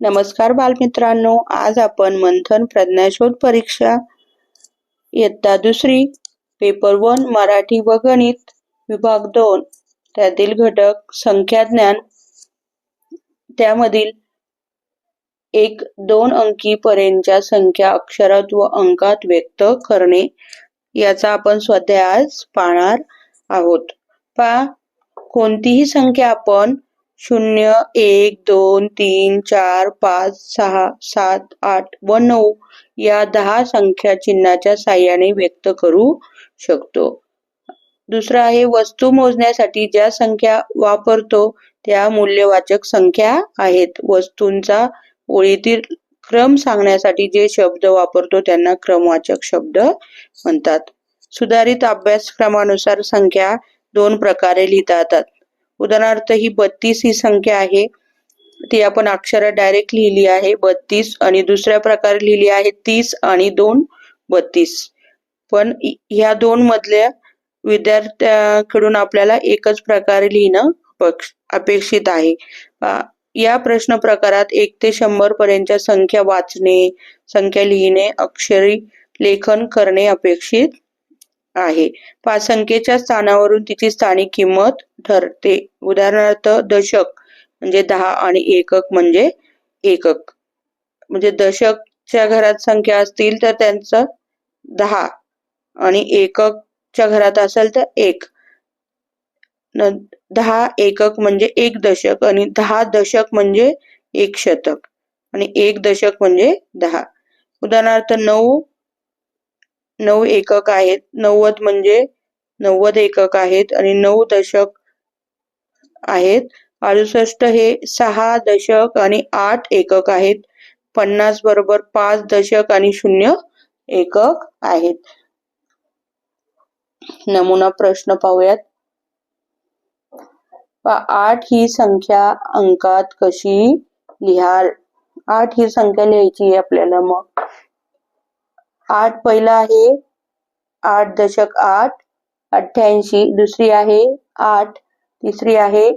नमस्कार बालमित्रांनो आज आपण मंथन प्रज्ञाशोध परीक्षा इयत्ता दुसरी पेपर वन मराठी व गणित विभाग दोन. त्यातील घटक संख्या ज्ञान. त्यामधील एक दोन अंकी पर्यंतच्या संख्या अक्षरात व अंकात व्यक्त करणे. याचा आपण स्वाध्याय आज पाहणार आहोत. पा कोणतीही संख्या आपण शून्य एक दोन तीन चार पाच सहा सात आठ व नऊ या दहा संख्या चिन्हाच्या साह्याने व्यक्त करू शकतो. दुसरा आहे वस्तू मोजण्यासाठी ज्या संख्या वापरतो त्या मूल्यवाचक संख्या आहेत. वस्तूंचा ओळीतील क्रम सांगण्यासाठी जे शब्द वापरतो त्यांना क्रमवाचक शब्द म्हणतात. सुधारित अभ्यासक्रमानुसार संख्या दोन प्रकारे लिहिता येतात. उदाहरणार्थ ही बत्तीस ही संख्या आहे ती आपण अक्षर डायरेक्ट लिहिली आहे बत्तीस आणि दुसऱ्या प्रकारे लिहिली आहे तीस आणि दोन बत्तीस. पण ह्या दोन मधल्या विद्यार्थ्याकडून आपल्याला एकच प्रकारे लिहिणं अपेक्षित आहे. या प्रश्न प्रकारात एक ते शंभर पर्यंतच्या संख्या वाचणे संख्या लिहिणे अक्षरी लेखन करणे अपेक्षित आहे. पाच संख्येच्या स्थानावरून तिची स्थानिक किंमत ठरते. उदाहरणार्थ दशक म्हणजे दहा आणि एकक म्हणजे एकक. म्हणजे दशकच्या घरात संख्या असतील तर त्यांचं दहा आणि एककच्या घरात असेल तर एक. दहा एकक म्हणजे एक दशक आणि दहा दशक म्हणजे एक शतक आणि एक दशक म्हणजे दहा. उदाहरणार्थ नऊ नऊ एकक आहेत. नव्वद म्हणजे नव्वद एकक आहेत आणि नऊ दशक आहेत. अडुसष्ट हे सहा दशक आणि आठ एकक आहेत. पन्नास बरोबर पाच दशक आणि शून्य एकक आहेत. नमुना प्रश्न पाहूयात. आठ ही संख्या अंकात कशी लिहाल? आठ ही संख्या लिहायची आहे आपल्याला मग. आठ पहिला आहे. आठ दशक आठ अठ्ठ्याऐंशी. दुसरी आहे. आठ तिसरी आहे.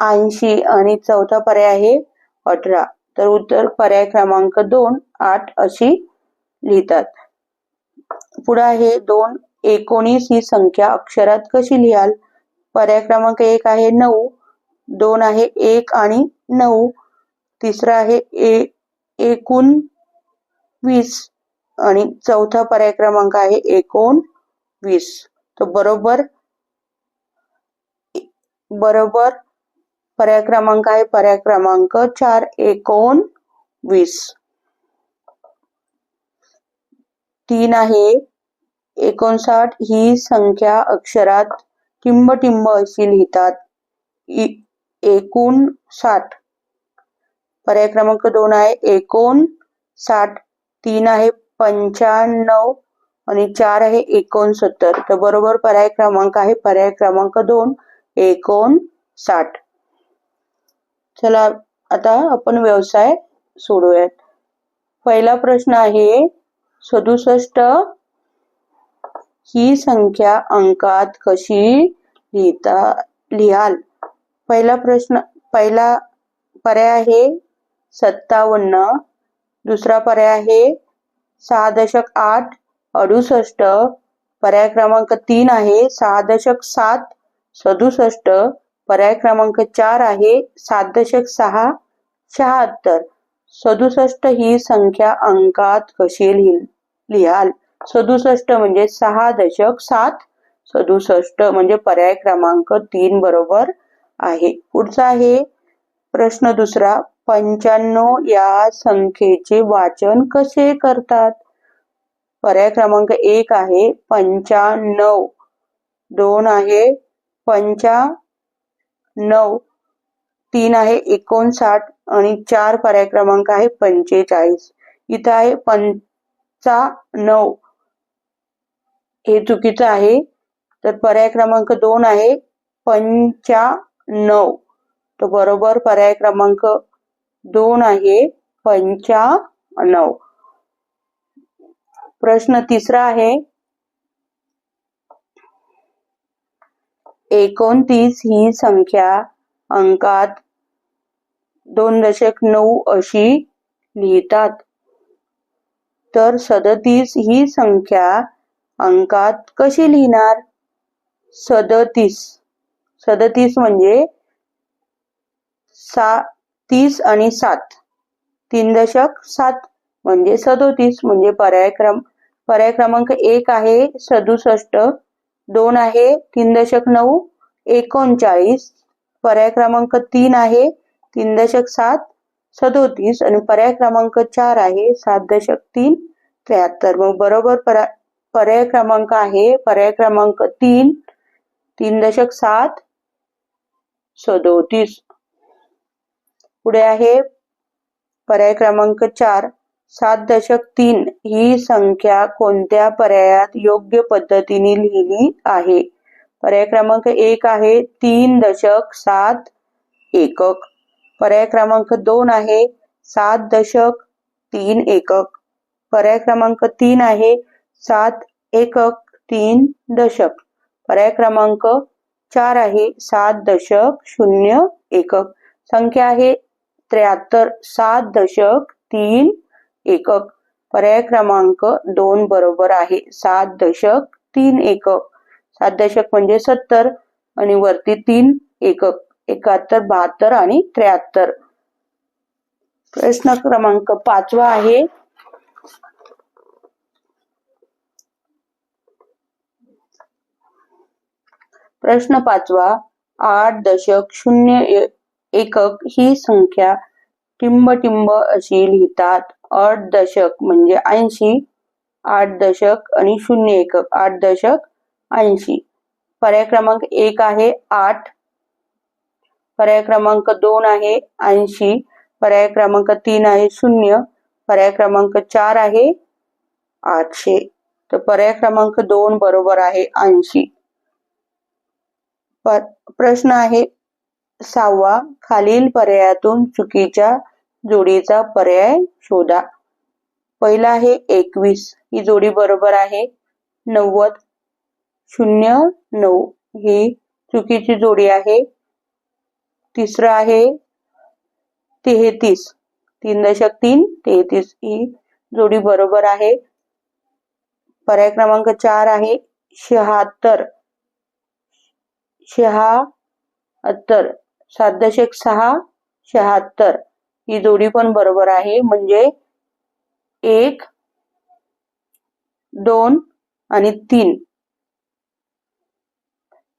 ऐंशी आणि चौथा पर्याय आहे. अठरा. तर उत्तर पर्याय क्रमांक दोन आठ अशी लिहितात. पुढे आहे दोन एकोणीस ही संख्या अक्षरात कशी लिहाल? पर्याय क्रमांक एक आहे नऊ दोन आहे एक आणि नऊ तिसरा आहे एकूण वीस. आणि चौथा पर्याय क्रमांक आहे एकोण वीस. तो बरोबर बरोबर पर्याय क्रमांक आहे पर्याय क्रमांक चार एकोण वीस. तीन आहे एकोणसाठ. ही संख्या अक्षरात टिंब टिंब अशी लिहितात. एकूण साठ पर्याय क्रमांक दोन आहे एकोण साठ तीन आहे पंच्याण्णव आणि चार आहे एकोणसत्तर. तर बरोबर पर्याय क्रमांक आहे पर्याय क्रमांक दोन एकोणसाठ. चला आता आपण व्यवसाय सोडूयात. पहिला प्रश्न आहे सदुसष्ट ही संख्या अंकात कशी लिहिता लिहाल? पहिला प्रश्न पहिला पर्याय आहे सत्तावन्न दुसरा पर्याय आहे सहा दशक आठ अडुसष्ट. पर्याय क्रमांक तीन आहे सहा दशक सात सदुसष्ट. पर्याय क्रमांक चार आहे सात दशक सहा शहात्तर. सदुसष्ट ही संख्या अंकात कशी लिहाल? सदुसष्ट म्हणजे सहा दशक सात, सदुसष्ट म्हणजे पर्याय क्रमांक तीन बरोबर आहे. पुढचा आहे प्रश्न दुसरा. पंच्याण्णव या संख्येचे वाचन कसे करतात? पर्याय क्रमांक एक आहे पंच्याण्णव. दोन आहे पंच्याण्णव. तीन आहे एकोणसाठ. आणि चार पर्याय क्रमांक आहे पंचेचाळीस. इथं आहे पंचाण्णव. हे चुकीचं आहे. तर पर्याय क्रमांक दोन आहे पंच्याण्णव. तो बरोबर पर्याय क्रमांक दोन आहे पंचा नऊ. प्रश्न तिसरा आहे एकोणतीस ही संख्या अंकात दोन दशक नऊ अशी लिहितात. तर सदतीस ही संख्या अंकात कशी लिहिणार? सदतीस. सदतीस म्हणजे सा तीस आणि सात. तीन दशक सात म्हणजे सदोतीस म्हणजे पर्याय क्रम पर्याय क्रमांक एक आहे सदुसष्ट दोन आहे तीन दशक नऊ एकोणचाळीस. पर्याय क्रमांक तीन आहे तीन दशक सात सदोतीस. आणि पर्याय क्रमांक चार आहे सात दशक तीन त्र्याहत्तर. मग बरोबर पर्याय क्रमांक आहे पर्याय क्रमांक तीन तीन दशक सात सदोतीस. पुढे आहे. पर्याय क्रमांक चार. सात दशक तीन ही संख्या कोणत्या पर्यायात योग्य पद्धतीने लिहिली आहे? पर्याय क्रमांक एक आहे तीन दशक सात एकक. पर्याय क्रमांक दोन आहे सात दशक तीन एकक. पर्याय क्रमांक तीन आहे सात एकक तीन दशक. पर्याय क्रमांक चार आहे सात दशक शून्य एकक. संख्या आहे त्र्याहत्तर सात दशक तीन एकक. पर्याय क्रमांक दोन बरोबर आहे. सात दशक तीन एकक. सात दशक म्हणजे सत्तर आणि वरती तीन एकक. एकाहत्तर बहात्तर आणि त्र्याहत्तर. प्रश्न क्रमांक पाचवा आहे. प्रश्न पाचवा. आठ दशक शून्य एकक ही संख्या टिंब अशी लिहितात. आठ दशक म्हणजे ऐंशी आठ दशक आणि शून्य एकक आठ दशक ऐंशी. पर्याय क्रमांक एक आहे आठ. पर्याय क्रमांक दोन आहे ऐंशी. पर्याय क्रमांक तीन आहे शून्य. पर्याय क्रमांक चार आहे आठशे. तर पर्याय क्रमांक दोन बरोबर आहे ऐंशी. प्रश्न आहे सहावा खालील पर्यायातून चुकीच्या जोडीचा पर्याय शोधा. पहिला आहे एकवीस. ही जोडी बरोबर आहे नव्वद. शून्य नऊ. ही चुकीची जोडी आहे. तिसरं आहे तेहतीस. तीन दशक तीन तेहतीस. ही जोडी बरोबर आहे. पर्याय क्रमांक चार आहे शहात्तर. शहात्तर. सात दशक सहा शहात्तर. ही जोडी पण बरोबर आहे. म्हणजे एक दोन आणि तीन.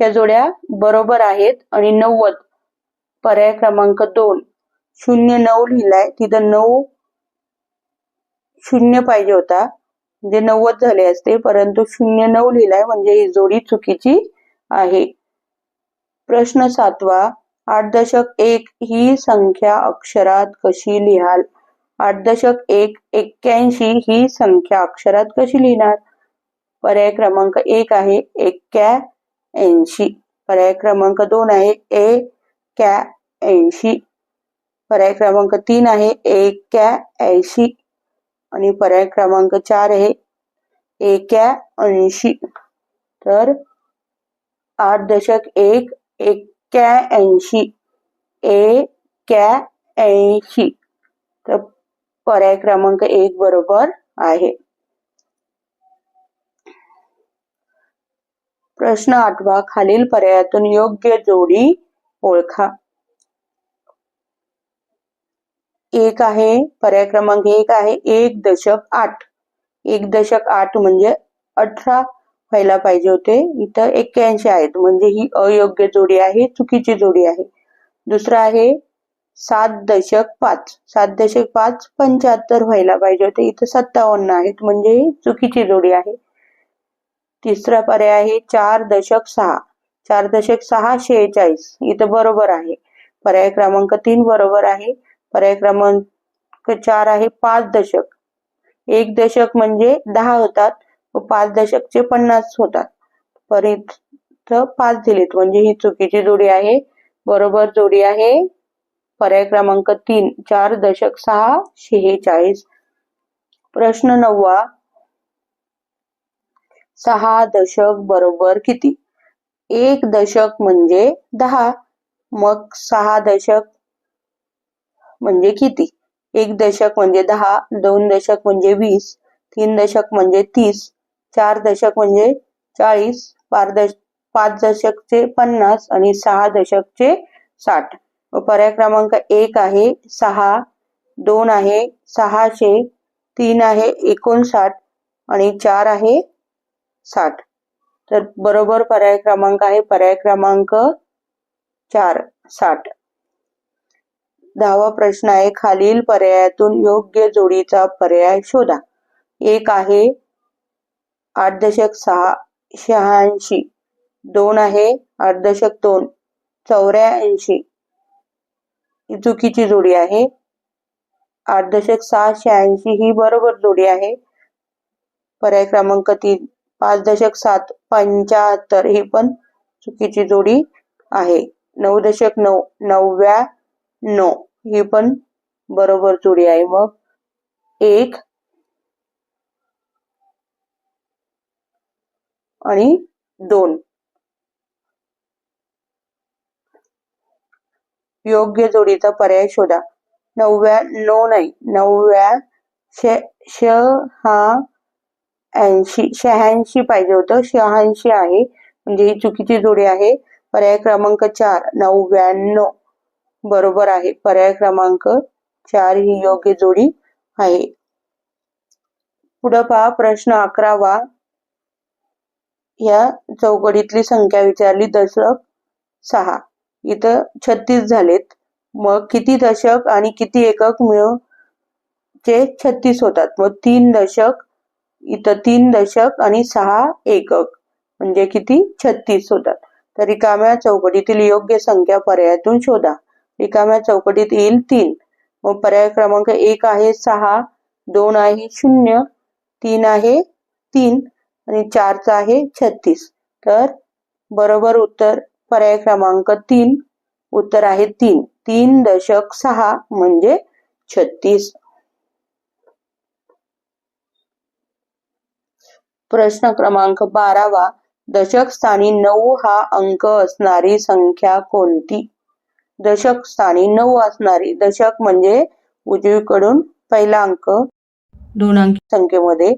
ह्या जोड्या बरोबर आहेत आणि नव्वद. पर्याय क्रमांक दोन. शून्य नऊ लिहिलाय. तिथं नऊ शून्य पाहिजे होता. म्हणजे नव्वद झाले असते. परंतु शून्य नऊ लिहिलाय. म्हणजे ही जोडी चुकीची आहे. प्रश्न सातवा. आठ दशक एक ही संख्या अक्षरात कशी लिहाल? आठ दशक एक एक्क्याऐंशी ही संख्या अक्षरात कशी लिहिणार? पर्याय क्रमांक एक आहे एक्क्या ऐंशी पर्याय क्रमांक दोन आहे ए ऐंशी पर्याय क्रमांक तीन आहे एक्या ऐंशी आणि पर्याय क्रमांक चार आहे एक्या ऐंशी तर आठ दशक एक एक्क्याऐंशी ऐंशी तर क्रमांक एक बरोबर आहे प्रश्न आठवा खालील पर्यायातून योग्य जोडी ओळखा एक आहे पर्याय क्रमांक एक आहे, एक दशक आठ. एक दशक आठ म्हणजे अठरा व्हायला पाहिजे होते. इथं एक्क्याऐंशी आहेत. म्हणजे ही अयोग्य जोडी आहे चुकीची जोडी आहे. दुसरं आहे सात दशक पाच. सात दशक पाच पंच्याहत्तर व्हायला पाहिजे होते. इथं सत्तावन्न आहेत. म्हणजे चुकीची जोडी आहे. तिसरा पर्याय आहे चार दशक सहा. चार दशक सहा शेहेचाळीस. इथं बरोबर आहे. पर्याय क्रमांक तीन बरोबर आहे. पर्याय क्रमांक चार आहे पाच दशक. एक दशक म्हणजे दहा होतात. व पाच दशकचे पन्नास होतात. परीत पाच दिलेत. म्हणजे ही चुकीची जोडी आहे. बरोबर जोडी आहे. पर्याय क्रमांक तीन चार दशक सहा शेहेचाळीस. प्रश्न नववा सहा दशक बरोबर किती? एक दशक म्हणजे दहा. मग सहा दशक म्हणजे किती? एक दशक म्हणजे दहा दोन दशक म्हणजे वीस तीन दशक म्हणजे तीस चार दशक म्हणजे चाळीस पारदश पाच दशकचे पन्नास आणि सहा दशकचे साठ. पर्याय क्रमांक एक आहे सहा दोन आहे सहाशे तीन आहे एकोणसाठ आणि चार आहे साठ. तर बरोबर पर्याय क्रमांक आहे पर्याय क्रमांक चार साठ. दहावा प्रश्न आहे खालील पर्यायातून योग्य जोडीचा पर्याय शोधा. एक आहे आठ दशक सहा शहाऐंशी. दोन आहे आठ दशक दोन. चौऱ्याऐंशी. ही चुकीची जोडी आहे. आठ दशक सहा शहाऐंशी ही बरोबर जोडी आहे. पर्याय क्रमांक तीन. पाच दशक सात पंच्याहत्तर ही पण चुकीची जोडी आहे. नऊ दशक नऊ नवव्या नऊ. ही पण बरोबर जोडी आहे. मग एक आणि दोन. योग्य जोडीचा पर्याय शोधा. नवव्या नो नाही. नवव्या श श हा ऐंशी शहाऐंशी पाहिजे होतं. शहाऐंशी आहे. म्हणजे ही चुकीची जोडी आहे. पर्याय क्रमांक चार नव्याण्णव बरोबर आहे. पर्याय क्रमांक चार ही योग्य जोडी आहे. पुढं पहा. प्रश्न अकरावा या चौकडीतली संख्या विचारली दशक सहा. इथं छत्तीस झालेत. मग किती दशक आणि किती एकक मिळून चे छत्तीस होतात? मग तीन दशक इथं तीन दशक आणि सहा एकक. म्हणजे किती? छत्तीस होतात. तर रिकाम्या चौकटीतील योग्य संख्या पर्यायातून शोधा. रिकाम्या चौकटीत येईल तीन. मग पर्याय क्रमांक एक आहे सहा दोन आहे शून्य तीन आहे तीन. आणि चारचा आहे छत्तीस. तर बरोबर उत्तर पर्याय क्रमांक तीन. उत्तर आहे तीन. तीन दशक सहा म्हणजे छत्तीस. प्रश्न क्रमांक बारावा. दशक स्थानी नऊ हा अंक असणारी संख्या कोणती? दशक स्थानी नऊ असणारी दशक म्हणजे उजवीकडून पहिला अंक दोन अंकी. संख्येमध्ये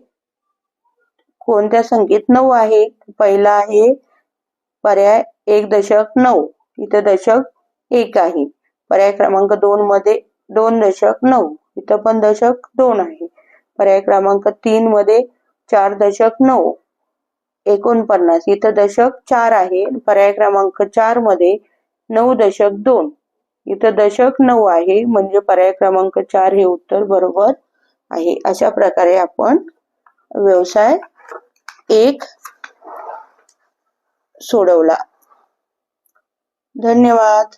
कोणत्या संख्येत नऊ आहे? पहिला आहे पर्याय एक दशक नऊ. इथं दशक एक आहे. पर्याय क्रमांक दोन मध्ये दोन दशक नऊ. इथं पण दशक दोन आहे. पर्याय क्रमांक तीन मध्ये चार दशक नऊ. एकोणपन्नास. इथं दशक चार आहे. पर्याय क्रमांक चारमध्ये नऊ दशक दोन. इथं दशक नऊ आहे. म्हणजे पर्याय क्रमांक चार हे उत्तर बरोबर आहे. अशा प्रकारे आपण व्यवसाय एक सोडवला. धन्यवाद.